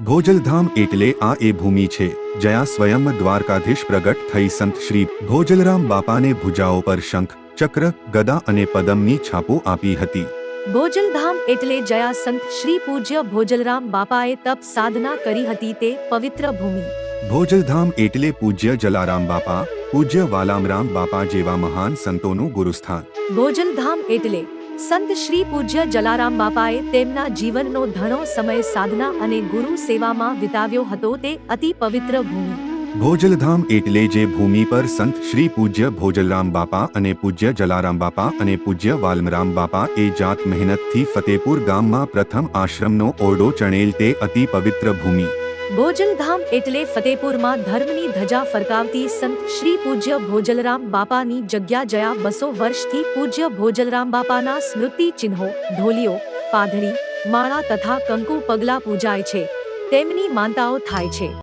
ભોજલધામ એટલે આ એ ભૂમિ છે જ્યાં સ્વયં દ્વારકાધીશ પ્રગટ થઈ સંત શ્રી ભોજલરામ બાપાને ભુજાઓ પર શંખ ચક્ર ગદા અને પદમની છાપો આપી હતી. ભોજલધામ એટલે જયા સંત શ્રી પૂજ્ય ભોજલરામ બાપાએ તપ સાધના કરી હતી તે પવિત્ર ભૂમિ. ભોજલધામ એટલે પૂજ્ય જલારામ બાપા પૂજ્ય વાલામરામ બાપા જેવા મહાન સંતોનું ગુરુસ્થાન. ભોજલધામ એટલે સંત શ્રી પૂજ્ય જલારામ બાપાએ તેમના જીવનનો ઘણો સમય સાધના અને ગુરુ સેવામાં વિતાવ્યો હતો તે અતિ પવિત્ર ભૂમિ. ભોજલધામ એટલે જે ભૂમિ પર સંત શ્રી પૂજ્ય ભોજલરામ બાપા અને પૂજ્ય જલારામ બાપા અને પૂજ્ય વાલમરામ બાપા એ જાત મહેનતથી ફતેપુર ગામમાં પ્રથમ આશ્રમનો ઓરડો ચણેલ તે અતિ પવિત્ર ભૂમિ. ભોજલધામ એટલે ફતેપુરમાં ધર્મની ધજા ફરકાવતી સંત શ્રી પૂજ્ય ભોજલરામ બાપાની જગ્યા જયા બસો વર્ષથી પૂજ્ય ભોજલરામ બાપાના સ્મૃતિ ચિહ્નો, ઢોલીઓ પાઘડી માળા તથા કંકુ પગલા પૂજાય છે. તેમની માનતાઓ થાય છે.